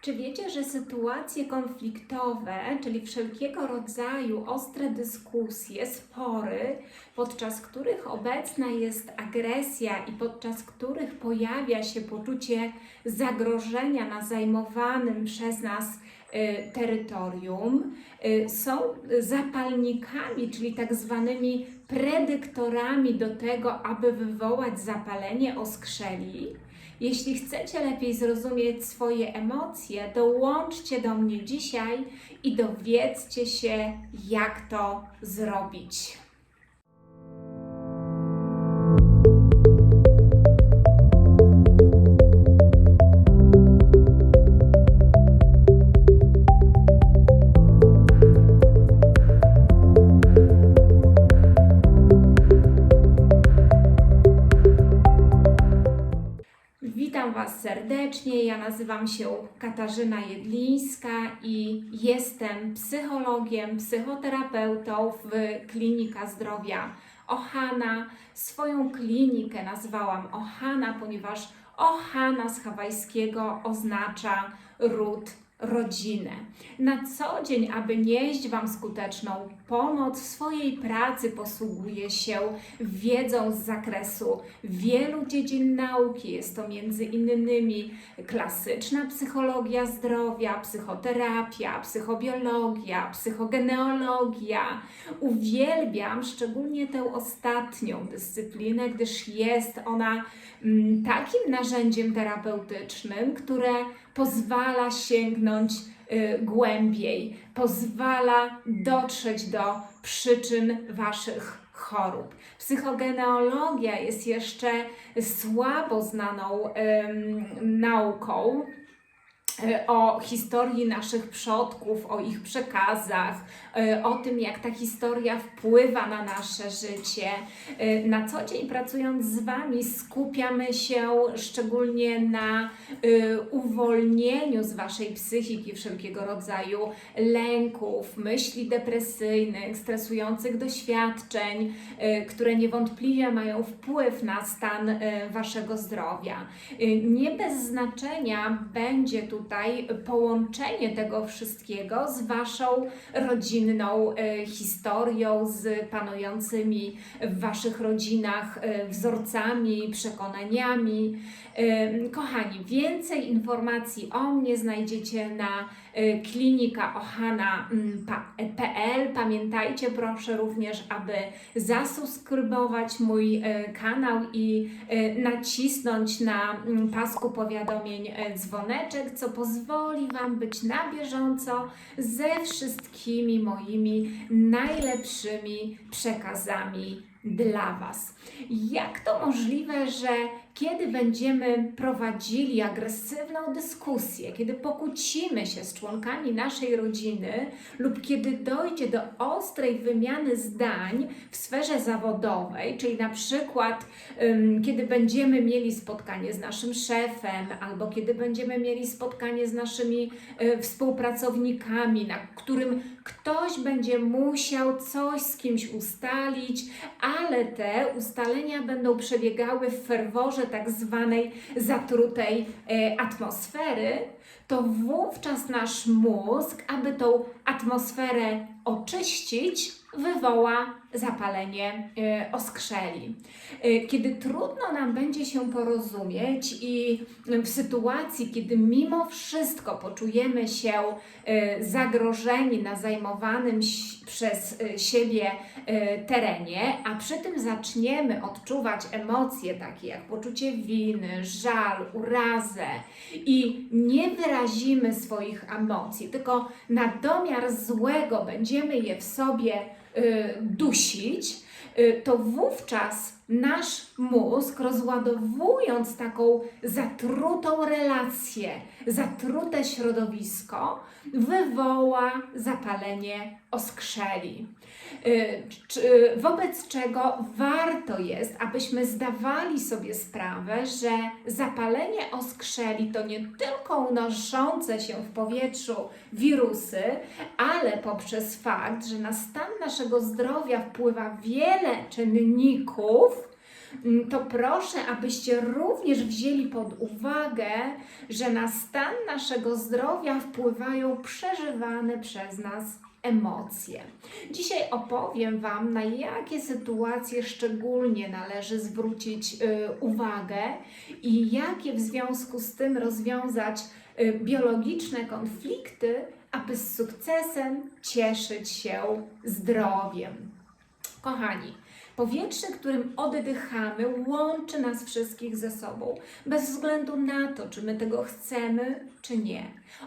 Czy wiecie, że sytuacje konfliktowe, czyli wszelkiego rodzaju ostre dyskusje, spory, podczas których obecna jest agresja i podczas których pojawia się poczucie zagrożenia na zajmowanym przez nas y, terytorium, y, są zapalnikami, czyli tak zwanymi predyktorami do tego, aby wywołać zapalenie oskrzeli? Jeśli chcecie lepiej zrozumieć swoje emocje, dołączcie do mnie dzisiaj i dowiedzcie się, jak to zrobić. Serdecznie. Ja nazywam się Katarzyna Jedlińska i jestem psychologiem, psychoterapeutą w Klinika Zdrowia Ohana. Swoją klinikę nazwałam Ohana, ponieważ Ohana z hawajskiego oznacza ród rodzinę. Na co dzień, aby nieść Wam skuteczną pomoc w swojej pracy, posługuję się wiedzą z zakresu wielu dziedzin nauki. Jest to między innymi klasyczna psychologia zdrowia, psychoterapia, psychobiologia, psychogenealogia. Uwielbiam szczególnie tę ostatnią dyscyplinę, gdyż jest ona mm, takim narzędziem terapeutycznym, które pozwala sięgnąć głębiej, pozwala dotrzeć do przyczyn Waszych chorób. Psychogenealogia jest jeszcze słabo znaną nauką y, o historii naszych przodków, o ich przekazach, y, o tym, jak ta historia wpływa na nasze życie. Y, Na co dzień pracując z Wami, skupiamy się szczególnie na y, uwolnieniu z Waszej psychiki wszelkiego rodzaju lęków, myśli depresyjnych, stresujących doświadczeń, y, które niewątpliwie mają wpływ na stan y, Waszego zdrowia. Y, Nie bez znaczenia będzie tutaj połączenie tego wszystkiego z Waszą rodzinną y, historią, z panującymi w Waszych rodzinach y, wzorcami, przekonaniami. Y, Kochani, więcej informacji o mnie znajdziecie na klinikaohana.pl. Pamiętajcie proszę również, aby zasubskrybować mój kanał i nacisnąć na pasku powiadomień dzwoneczek, co pozwoli Wam być na bieżąco ze wszystkimi moimi najlepszymi przekazami dla Was. Jak to możliwe, że kiedy będziemy prowadzili agresywną dyskusję, kiedy pokłócimy się z członkami naszej rodziny lub kiedy dojdzie do ostrej wymiany zdań w sferze zawodowej, czyli na przykład ym, kiedy będziemy mieli spotkanie z naszym szefem albo kiedy będziemy mieli spotkanie z naszymi y, współpracownikami, na którym ktoś będzie musiał coś z kimś ustalić, ale te ustalenia będą przebiegały w ferworze tak zwanej zatrutej e, atmosfery, to wówczas nasz mózg, aby tą atmosferę oczyścić, wywoła zapalenie e, oskrzeli. E, Kiedy trudno nam będzie się porozumieć i w sytuacji, kiedy mimo wszystko poczujemy się e, zagrożeni na zajmowanym przez siebie terenie, a przy tym zaczniemy odczuwać emocje takie jak poczucie winy, żal, urazę i nie wyrazimy swoich emocji, tylko na domiar złego będziemy je w sobie y, dusić, y, to wówczas nasz mózg, rozładowując taką zatrutą relację, zatrute środowisko, wywoła zapalenie oskrzeli. Y, Wobec czego warto jest, abyśmy zdawali sobie sprawę, że zapalenie oskrzeli to nie tylko unoszące się w powietrzu wirusy, ale poprzez fakt, że na stan naszego zdrowia wpływa wiele czynników, to proszę, abyście również wzięli pod uwagę, że na stan naszego zdrowia wpływają przeżywane przez nas emocje. Dzisiaj opowiem Wam, na jakie sytuacje szczególnie należy zwrócić y, uwagę i jakie w związku z tym rozwiązać y, biologiczne konflikty, aby z sukcesem cieszyć się zdrowiem. Kochani, powietrze, którym oddychamy, łączy nas wszystkich ze sobą, bez względu na to, czy my tego chcemy, czy nie.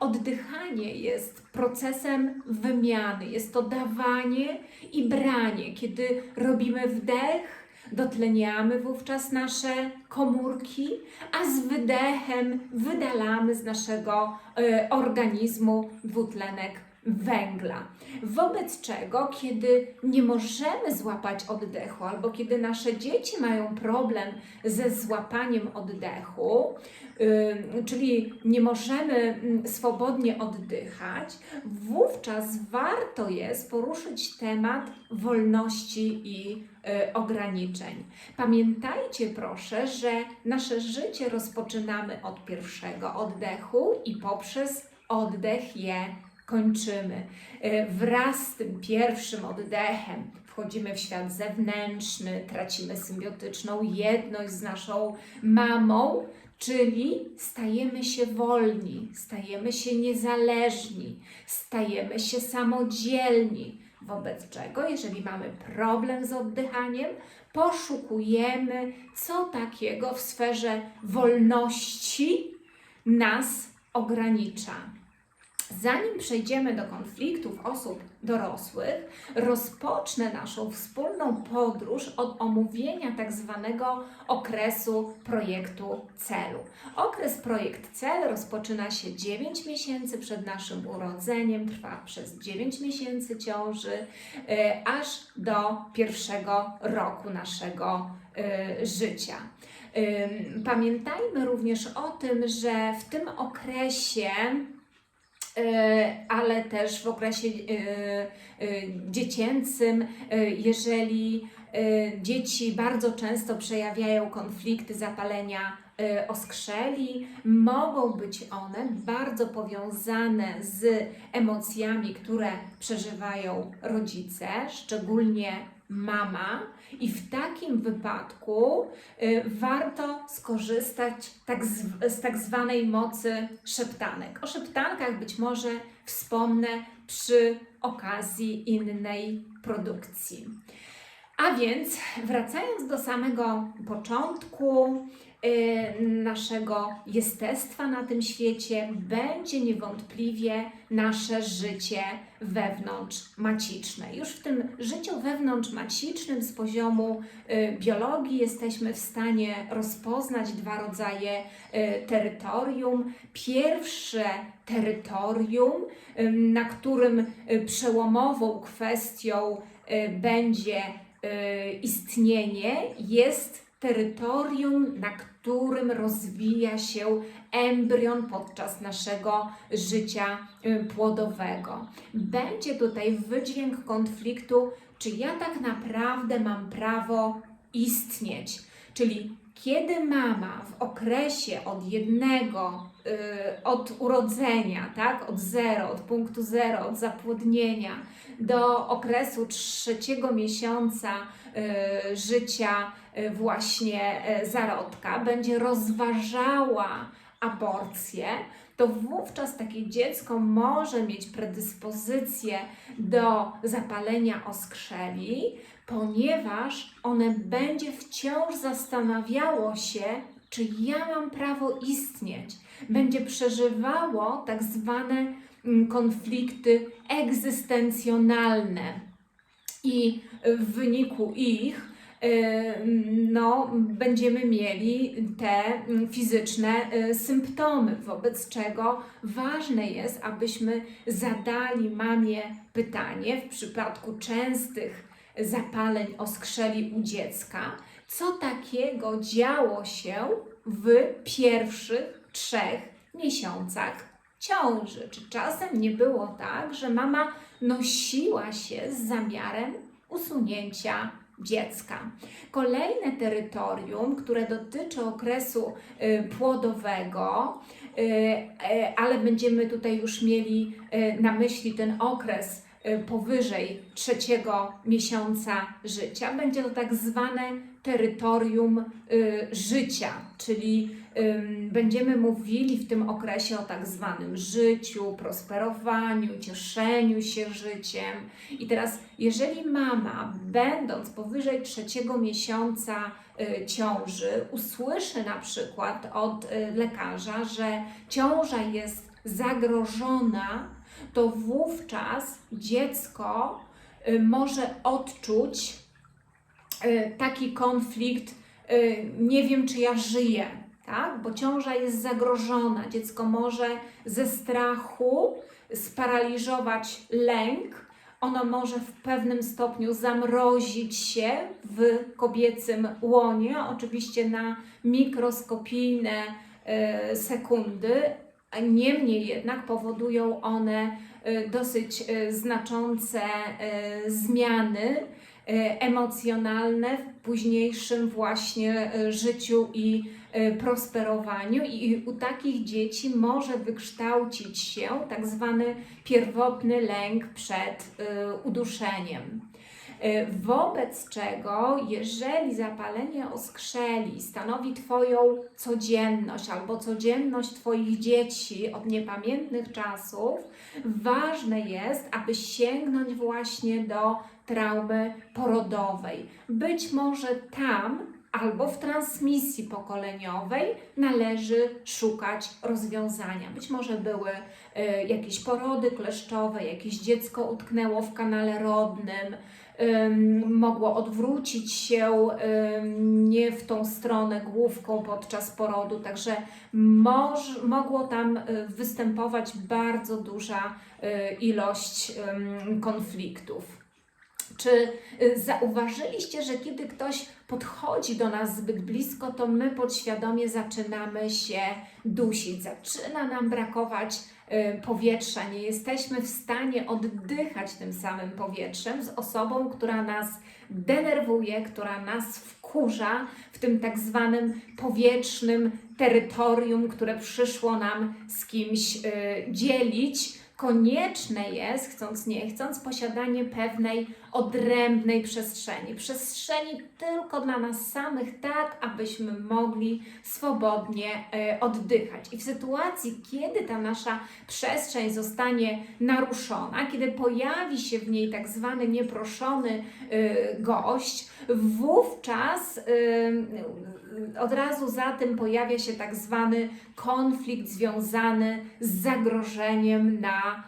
Oddychanie jest procesem wymiany, jest to dawanie i branie. Kiedy robimy wdech, dotleniamy wówczas nasze komórki, a z wydechem wydalamy z naszego e, organizmu dwutlenek węgla. Wobec czego, kiedy nie możemy złapać oddechu, albo kiedy nasze dzieci mają problem ze złapaniem oddechu, czyli nie możemy mm, swobodnie oddychać, wówczas warto jest poruszyć temat wolności i yy, ograniczeń. Pamiętajcie proszę, że nasze życie rozpoczynamy od pierwszego oddechu i poprzez oddech je kończymy. E, Wraz z tym pierwszym oddechem wchodzimy w świat zewnętrzny, tracimy symbiotyczną jedność z naszą mamą, czyli stajemy się wolni, stajemy się niezależni, stajemy się samodzielni. Wobec czego, jeżeli mamy problem z oddychaniem, poszukujemy, co takiego w sferze wolności nas ogranicza. Zanim przejdziemy do konfliktów osób dorosłych, rozpocznę naszą wspólną podróż od omówienia tak zwanego okresu projektu celu. Okres projekt cel rozpoczyna się 9 miesięcy przed naszym urodzeniem, trwa przez 9 miesięcy ciąży, y, aż do pierwszego roku naszego y, życia. Pamiętajmy również o tym, że w tym okresie ale też w okresie e, e, dziecięcym, e, jeżeli e, dzieci bardzo często przejawiają konflikty zapalenia e, oskrzeli, mogą być one bardzo powiązane z emocjami, które przeżywają rodzice, szczególnie mama, i w takim wypadku y, warto skorzystać tak z, z tak zwanej mocy szeptanek. O szeptankach być może wspomnę przy okazji innej produkcji. A więc, wracając do samego początku y, naszego jestestwa na tym świecie, będzie niewątpliwie nasze życie wewnątrzmaciczne. Już w tym życiu wewnątrzmacicznym z poziomu y, biologii jesteśmy w stanie rozpoznać dwa rodzaje y, terytorium. Pierwsze terytorium, na którym przełomową kwestią będzie istnienie, jest terytorium, na którym rozwija się embrion podczas naszego życia y, płodowego. Będzie tutaj wydźwięk konfliktu, czy ja tak naprawdę mam prawo istnieć, czyli kiedy mama w okresie od jednego, od urodzenia, tak, od zero, od punktu zero, od zapłodnienia do okresu trzeciego miesiąca y, życia y, właśnie y, zarodka, będzie rozważała aborcję, to wówczas takie dziecko może mieć predyspozycję do zapalenia oskrzeli, ponieważ one będzie wciąż zastanawiało się, czy ja mam prawo istnieć. Będzie przeżywało tak zwane mm, konflikty egzystencjonalne. I w wyniku ich y, no, będziemy mieli te mm, fizyczne y, symptomy, wobec czego ważne jest, abyśmy zadali mamie pytanie w przypadku częstych zapaleń oskrzeli u dziecka, co takiego działo się w pierwszych trzech miesiącach ciąży. Czy czasem nie było tak, że mama nosiła się z zamiarem usunięcia dziecka. Kolejne terytorium, które dotyczy okresu y, płodowego, y, y, ale będziemy tutaj już mieli y, na myśli ten okres powyżej trzeciego miesiąca życia. Będzie to tak zwane terytorium y, życia, czyli będziemy mówili w tym okresie o tak zwanym życiu, prosperowaniu, cieszeniu się życiem. I teraz, jeżeli mama, będąc powyżej trzeciego miesiąca y, ciąży, usłyszy na przykład od y, lekarza, że ciąża jest zagrożona, to wówczas dziecko może odczuć taki konflikt, y, nie wiem czy ja żyję, tak? Bo ciąża jest zagrożona. Dziecko może ze strachu sparaliżować lęk. Ono może w pewnym stopniu zamrozić się w kobiecym łonie, oczywiście na mikroskopijne y, sekundy. Niemniej jednak powodują one y, dosyć y, znaczące y, zmiany y, emocjonalne w późniejszym właśnie y, życiu i y, prosperowaniu i u takich dzieci może wykształcić się tak zwany pierwotny lęk przed uduszeniem. Wobec czego, jeżeli zapalenie oskrzeli stanowi Twoją codzienność albo codzienność Twoich dzieci od niepamiętnych czasów, ważne jest, aby sięgnąć właśnie do traumy porodowej. Być może tam albo w transmisji pokoleniowej należy szukać rozwiązania. Być może były y, jakieś porody kleszczowe, jakieś dziecko utknęło w kanale rodnym, ym, mogło odwrócić się ym, nie w tą stronę główką podczas porodu, także moż, mogło tam y, występować bardzo duża y, ilość ym, konfliktów. Czy y, zauważyliście, że kiedy ktoś podchodzi do nas zbyt blisko, to my podświadomie zaczynamy się dusić, zaczyna nam brakować y, powietrza, nie jesteśmy w stanie oddychać tym samym powietrzem z osobą, która nas denerwuje, która nas wkurza w tym tak zwanym powietrznym terytorium, które przyszło nam z kimś y, dzielić konieczne jest, chcąc nie chcąc, posiadanie pewnej odrębnej przestrzeni. Przestrzeni tylko dla nas samych, tak abyśmy mogli swobodnie e, oddychać. I w sytuacji, kiedy ta nasza przestrzeń zostanie naruszona, kiedy pojawi się w niej tak zwany nieproszony e, gość, wówczas e, od razu za tym pojawia się tak zwany konflikt związany z zagrożeniem na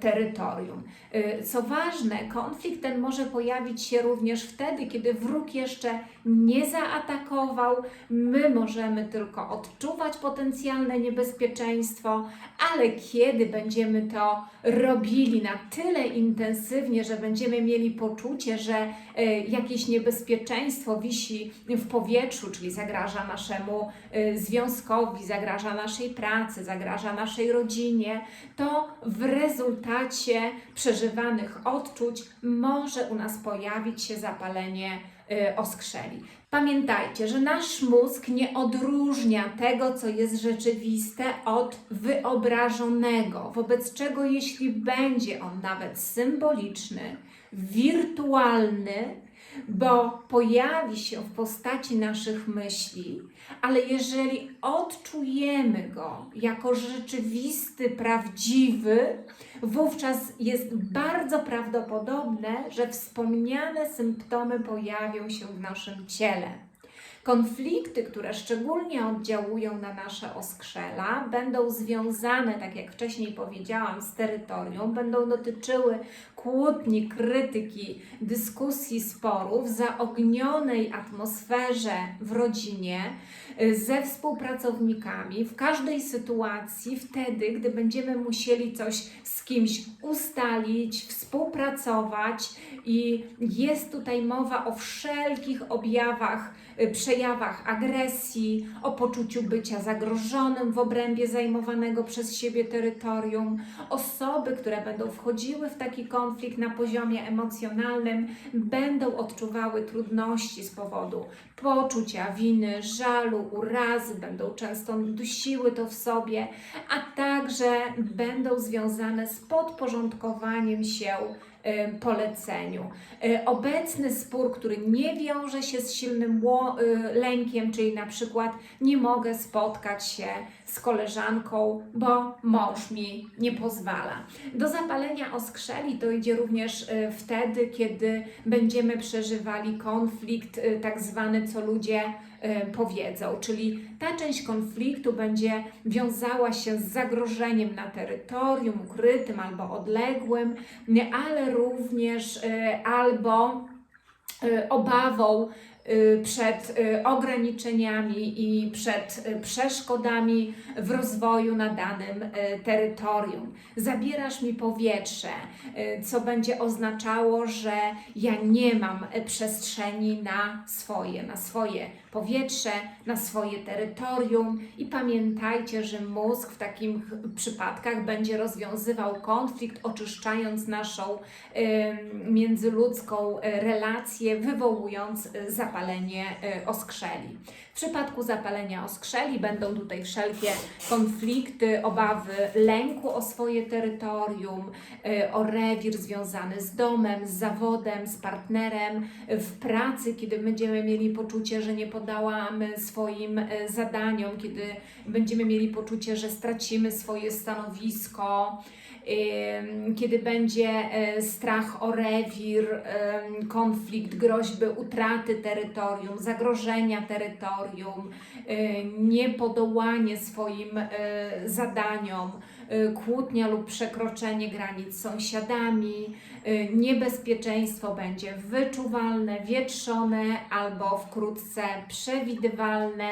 terytorium. Y, Co ważne, konflikt ten może pojawić się również wtedy, kiedy wróg jeszcze nie zaatakował. My możemy tylko odczuwać potencjalne niebezpieczeństwo, ale kiedy będziemy to robili na tyle intensywnie, że będziemy mieli poczucie, że y, jakieś niebezpieczeństwo wisi w powietrzu, czyli zagraża naszemu y, związkowi, zagraża naszej pracy, zagraża naszej rodzinie, to w rezultacie przeżywanych odczuć może u nas pojawić się zapalenie y, oskrzeli. Pamiętajcie, że nasz mózg nie odróżnia tego, co jest rzeczywiste, od wyobrażonego, wobec czego jeśli będzie on nawet symboliczny, wirtualny, bo pojawi się w postaci naszych myśli, ale jeżeli odczujemy go jako rzeczywisty, prawdziwy, wówczas jest bardzo prawdopodobne, że wspomniane symptomy pojawią się w naszym ciele. Konflikty, które szczególnie oddziałują na nasze oskrzela, będą związane, tak jak wcześniej powiedziałam, z terytorium, będą dotyczyły kłótni, krytyki, dyskusji, sporów, zaognionej atmosferze w rodzinie, y, ze współpracownikami w każdej sytuacji, wtedy, gdy będziemy musieli coś z kimś ustalić, współpracować i jest tutaj mowa o wszelkich objawach, przejawach agresji, o poczuciu bycia zagrożonym w obrębie zajmowanego przez siebie terytorium. Osoby, które będą wchodziły w taki konflikt na poziomie emocjonalnym, będą odczuwały trudności z powodu poczucia winy, żalu, urazy, będą często dusiły to w sobie, a także będą związane z podporządkowaniem się y, poleceniu. Y, Obecny spór, który nie wiąże się z silnym y, lękiem, czyli na przykład nie mogę spotkać się z koleżanką, bo mąż mi nie pozwala. Do zapalenia oskrzeli dojdzie również y, wtedy, kiedy będziemy przeżywali konflikt, y, tak zwany, co ludzie y, powiedzą, czyli ta część konfliktu będzie wiązała się z zagrożeniem na terytorium ukrytym albo odległym, ale również y, albo y, obawą przed ograniczeniami i przed przeszkodami w rozwoju na danym terytorium. Zabierasz mi powietrze, co będzie oznaczało, że ja nie mam przestrzeni na swoje, na swoje powietrze, na swoje terytorium i pamiętajcie, że mózg w takich przypadkach będzie rozwiązywał konflikt, oczyszczając naszą y, międzyludzką y, relację, wywołując y, zapalenie y, oskrzeli. W przypadku zapalenia oskrzeli będą tutaj wszelkie konflikty, obawy, lęku o swoje terytorium, y, o rewir związany z domem, z zawodem, z partnerem, w pracy, kiedy będziemy mieli poczucie, że nie podałamy swoim y, zadaniom, kiedy będziemy mieli poczucie, że stracimy swoje stanowisko, kiedy będzie e, strach o rewir, konflikt, groźby utraty terytorium, zagrożenia terytorium, y, niepodołanie swoim zadaniom, kłótnia lub przekroczenie granic z sąsiadami, y, niebezpieczeństwo będzie wyczuwalne, wietrzone albo wkrótce przewidywalne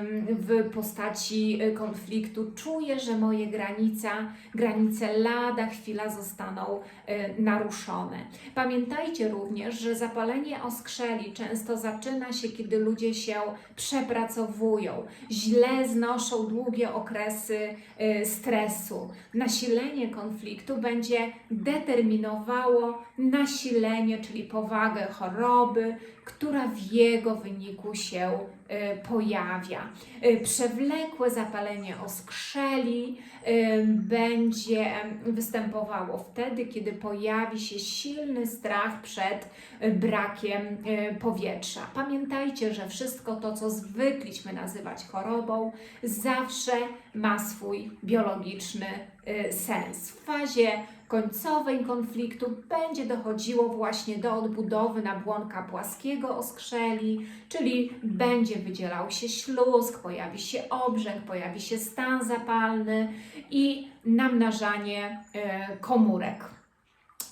ym, w postaci y, konfliktu. Czuję, że moje granica, granice lada chwila zostaną y, naruszone. Pamiętajcie również, że zapalenie oskrzeli często zaczyna się, kiedy ludzie się przepracowują, źle znoszą długie okresy y, stresu. Nasilenie konfliktu będzie determinowało nasilenie, czyli powagę choroby, która w jego wyniku się y, pojawia. Y, Przewlekłe zapalenie oskrzeli y, będzie występowało wtedy, kiedy pojawi się silny strach przed brakiem powietrza. Pamiętajcie, że wszystko to, co zwykliśmy nazywać chorobą, zawsze ma swój biologiczny sens. W fazie końcowej konfliktu będzie dochodziło właśnie do odbudowy nabłonka płaskiego oskrzeli, czyli będzie wydzielał się śluzg, pojawi się obrzęk, pojawi się stan zapalny i namnażanie e, komórek.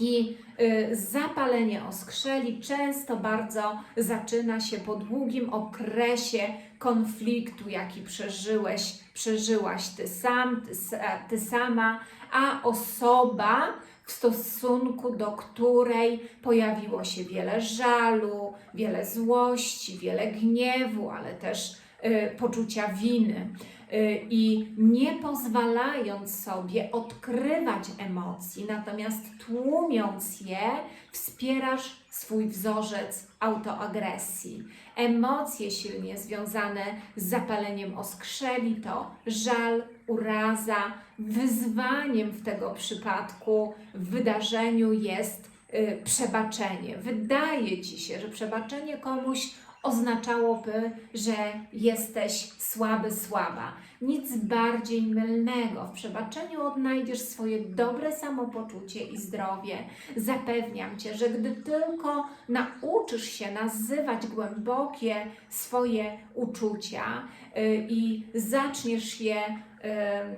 I y, zapalenie oskrzeli często bardzo zaczyna się po długim okresie konfliktu, jaki przeżyłeś, przeżyłaś ty sam, ty, sa- ty sama, a osoba, w stosunku do której pojawiło się wiele żalu, wiele złości, wiele gniewu, ale też y, poczucia winy. Y, I nie pozwalając sobie odkrywać emocji, natomiast tłumiąc je, wspierasz swój wzorzec autoagresji. Emocje silnie związane z zapaleniem oskrzeli to żal, uraza. Wyzwaniem w tego przypadku w wydarzeniu jest y, przebaczenie. Wydaje ci się, że przebaczenie komuś oznaczałoby, że jesteś słaby, słaba. Nic bardziej mylnego. W przebaczeniu odnajdziesz swoje dobre samopoczucie i zdrowie. Zapewniam cię, że gdy tylko nauczysz się nazywać głębokie swoje uczucia y, i zaczniesz je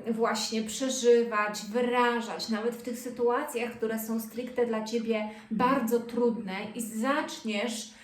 y, właśnie przeżywać, wyrażać, nawet w tych sytuacjach, które są stricte dla ciebie bardzo trudne, i zaczniesz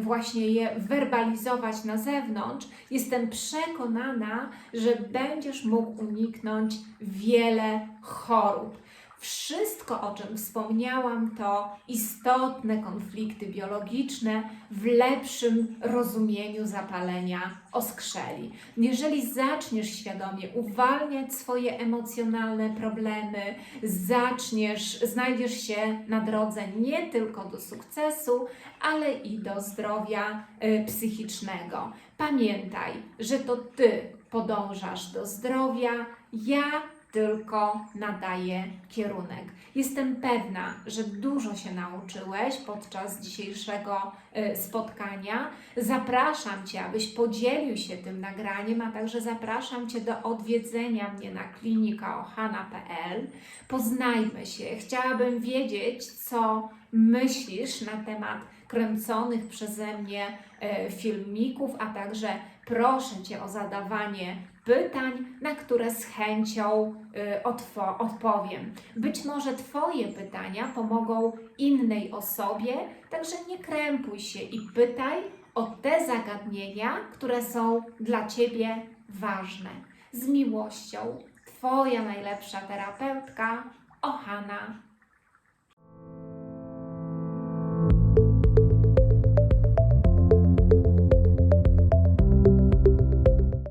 właśnie je werbalizować na zewnątrz, jestem przekonana, że będziesz mógł uniknąć wiele chorób. Wszystko, o czym wspomniałam, to istotne konflikty biologiczne w lepszym rozumieniu zapalenia oskrzeli. Jeżeli zaczniesz świadomie uwalniać swoje emocjonalne problemy, zaczniesz, znajdziesz się na drodze nie tylko do sukcesu, ale i do zdrowia y, psychicznego. Pamiętaj, że to ty podążasz do zdrowia, ja tylko nadaję kierunek. Jestem pewna, że dużo się nauczyłeś podczas dzisiejszego y, spotkania. Zapraszam Cię, abyś podzielił się tym nagraniem, a także zapraszam Cię do odwiedzenia mnie na klinikaohana.pl. Poznajmy się. Chciałabym wiedzieć, co myślisz na temat kręconych przeze mnie e, filmików, a także proszę Cię o zadawanie pytań, na które z chęcią y, odpowiem. Być może Twoje pytania pomogą innej osobie, także nie krępuj się i pytaj o te zagadnienia, które są dla Ciebie ważne. Z miłością, Twoja najlepsza terapeutka, Ohana